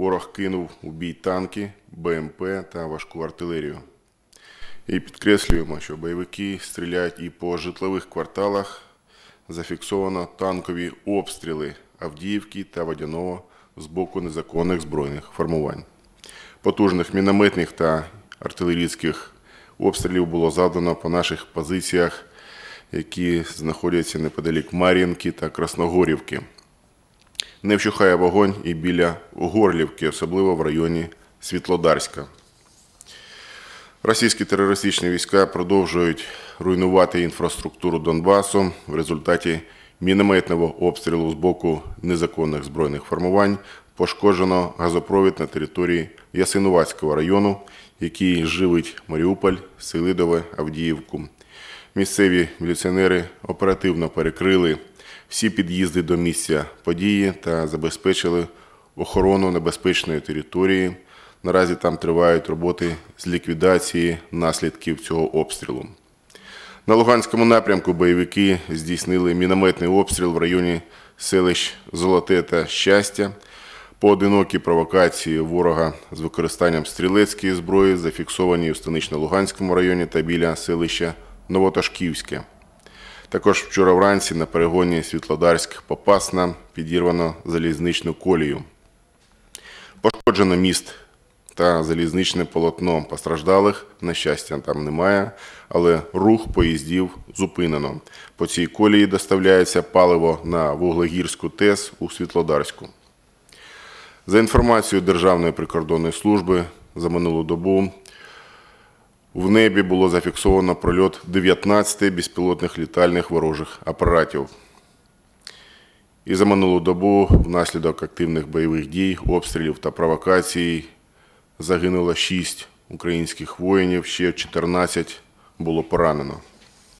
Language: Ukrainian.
ворог кинув у бій танки, БМП та важку артилерію. І підкреслюємо, що бойовики стріляють і по житлових кварталах. Зафіксовано танкові обстріли Авдіївки та Водяного з боку незаконних збройних формувань. Потужних мінометних та артилерійських обстрілів було завдано по наших позиціях, які знаходяться неподалік Мар'їнки та Красногорівки. Не вщухає вогонь і біля Горлівки, особливо в районі Світлодарська. Російські терористичні війська продовжують руйнувати інфраструктуру Донбасу. В результаті мінометного обстрілу з боку незаконних збройних формувань пошкоджено газопровід на території Ясинуватського району, який живить Маріуполь, Селидове, Авдіївку. Місцеві міліціонери оперативно перекрили всі під'їзди до місця події та забезпечили охорону небезпечної території. Наразі там тривають роботи з ліквідації наслідків цього обстрілу. На Луганському напрямку бойовики здійснили мінометний обстріл в районі селищ Золоте та Щастя. Поодинокі провокації ворога з використанням стрілецької зброї зафіксовані у Станично-Луганському районі та біля селища Новоташківське. Також вчора вранці на перегоні Світлодарськ-Попасна підірвано залізничну колію. Пошкоджено міст та залізничне полотно постраждалих, на щастя, там немає, але рух поїздів зупинено. По цій колії доставляється паливо на Вуглегірську ТЕС у Світлодарську. За інформацією Державної прикордонної служби за минулу добу в небі було зафіксовано прольот 19 безпілотних літальних ворожих апаратів. І за минулу добу внаслідок активних бойових дій, обстрілів та провокацій загинуло 6 українських воїнів, ще 14 було поранено.